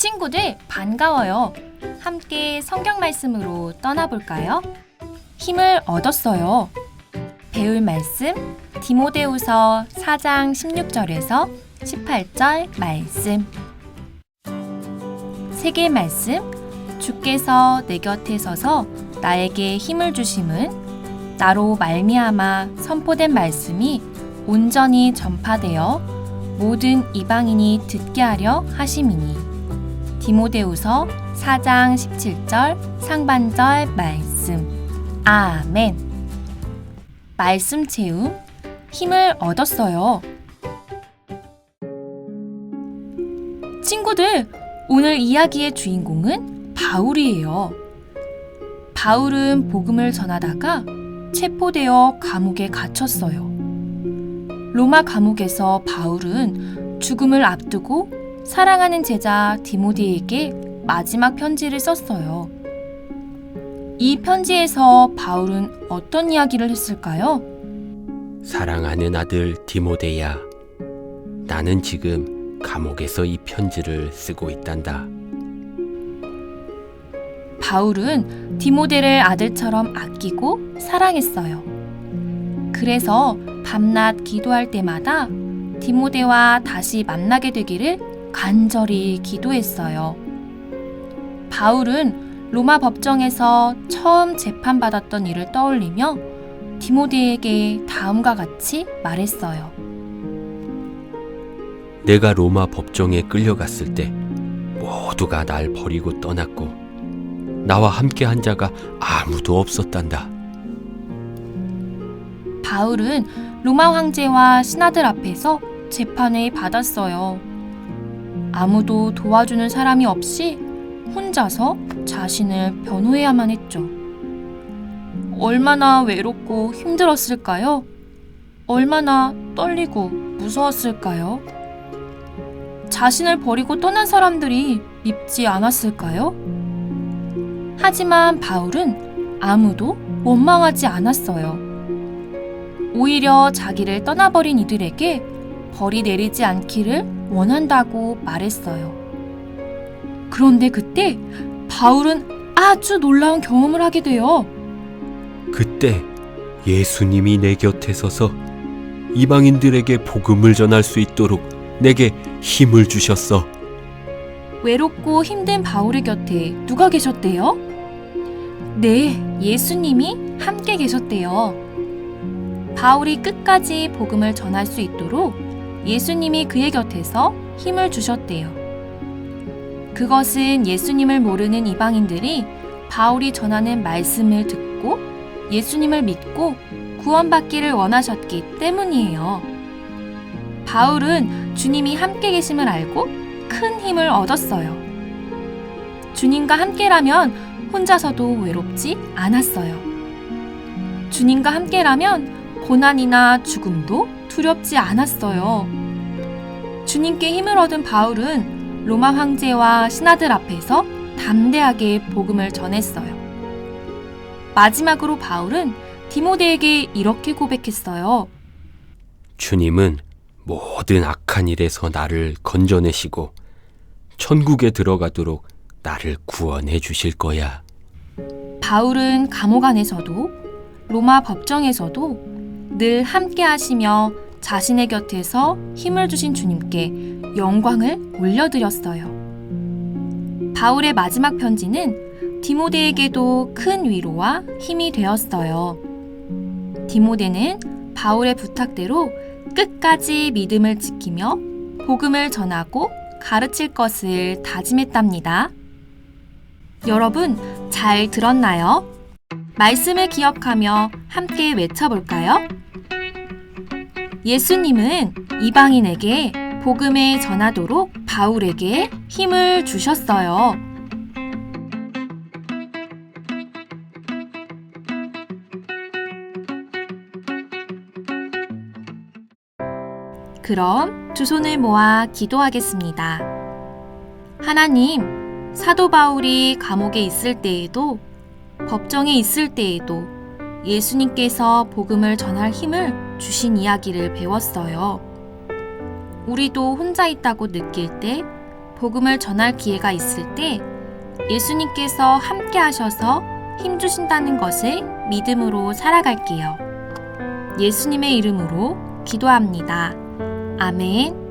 친구들 반가워요. 함께 성경 말씀으로 떠나볼까요? 힘을 얻었어요. 배울 말씀 디모데후서 4장 16절에서 18절 말씀. 세계 말씀 주께서 내 곁에 서서 나에게 힘을 주심은 나로 말미암아 선포된 말씀이 온전히 전파되어 모든 이방인이 듣게 하려 하심이니 디모데후서 4장 17절 상반절 말씀. 아멘. 말씀 채움 힘을 얻었어요. 친구들 오늘 이야기의 주인공은 바울이에요. 바울은 복음을 전하다가 체포되어 감옥에 갇혔어요. 로마 감옥에서 바울은 죽음을 앞두고 사랑하는 제자 디모데에게 마지막 편지를 썼어요. 이 편지에서 바울은 어떤 이야기를 했을까요? 사랑하는 아들 디모데야, 나는 지금 감옥에서 이 편지를 쓰고 있단다. 바울은 디모데를 아들처럼 아끼고 사랑했어요. 그래서 밤낮 기도할 때마다 디모데와 다시 만나게 되기를 간절히 기도했어요. 바울은 로마 법정에서 처음 재판받았던 일을 떠올리며 디모데에게 다음과 같이 말했어요. 내가 로마 법정에 끌려갔을 때 모두가 날 버리고 떠났고 나와 함께 한 자가 아무도 없었단다. 바울은 로마 황제와 신하들 앞에서 재판을 받았어요. 아무도 도와주는 사람이 없이 혼자서 자신을 변호해야만 했죠. 얼마나 외롭고 힘들었을까요? 얼마나 떨리고 무서웠을까요? 자신을 버리고 떠난 사람들이 밉지 않았을까요? 하지만 바울은 아무도 원망하지 않았어요. 오히려 자기를 떠나버린 이들에게 벌이 내리지 않기를 원한다고 말했어요. 그런데 그때 바울은 아주 놀라운 경험을 하게 돼요. 그때 예수님이 내 곁에 서서 이방인들에게 복음을 전할 수 있도록 내게 힘을 주셨어. 외롭고 힘든 바울의 곁에 누가 계셨대요? 네, 예수님이 함께 계셨대요. 바울이 끝까지 복음을 전할 수 있도록 예수님이 그의 곁에서 힘을 주셨대요. 그것은 예수님을 모르는 이방인들이 바울이 전하는 말씀을 듣고 예수님을 믿고 구원받기를 원하셨기 때문이에요. 바울은 주님이 함께 계심을 알고 큰 힘을 얻었어요. 주님과 함께라면 혼자서도 외롭지 않았어요. 주님과 함께라면 고난이나 죽음도 두렵지 않았어요. 주님께 힘을 얻은 바울은 로마 황제와 신하들 앞에서 담대하게 복음을 전했어요. 마지막으로 바울은 디모데에게 이렇게 고백했어요. 주님은 모든 악한 일에서 나를 건져내시고 천국에 들어가도록 나를 구원해 주실 거야. 바울은 감옥 안에서도 로마 법정에서도 늘 함께 하시며 자신의 곁에서 힘을 주신 주님께 영광을 올려드렸어요. 바울의 마지막 편지는 디모데에게도 큰 위로와 힘이 되었어요. 디모데는 바울의 부탁대로 끝까지 믿음을 지키며 복음을 전하고 가르칠 것을 다짐했답니다. 여러분, 잘 들었나요? 말씀을 기억하며 함께 외쳐볼까요? 예수님은 이방인에게 복음을 전하도록 바울에게 힘을 주셨어요. 그럼 두 손을 모아 기도하겠습니다. 하나님, 사도 바울이 감옥에 있을 때에도 법정에 있을 때에도 예수님께서 복음을 전할 힘을 주신 이야기를 배웠어요. 우리도 혼자 있다고 느낄 때 복음을 전할 기회가 있을 때 예수님께서 함께 하셔서 힘주신다는 것을 믿음으로 살아갈게요. 예수님의 이름으로 기도합니다. 아멘.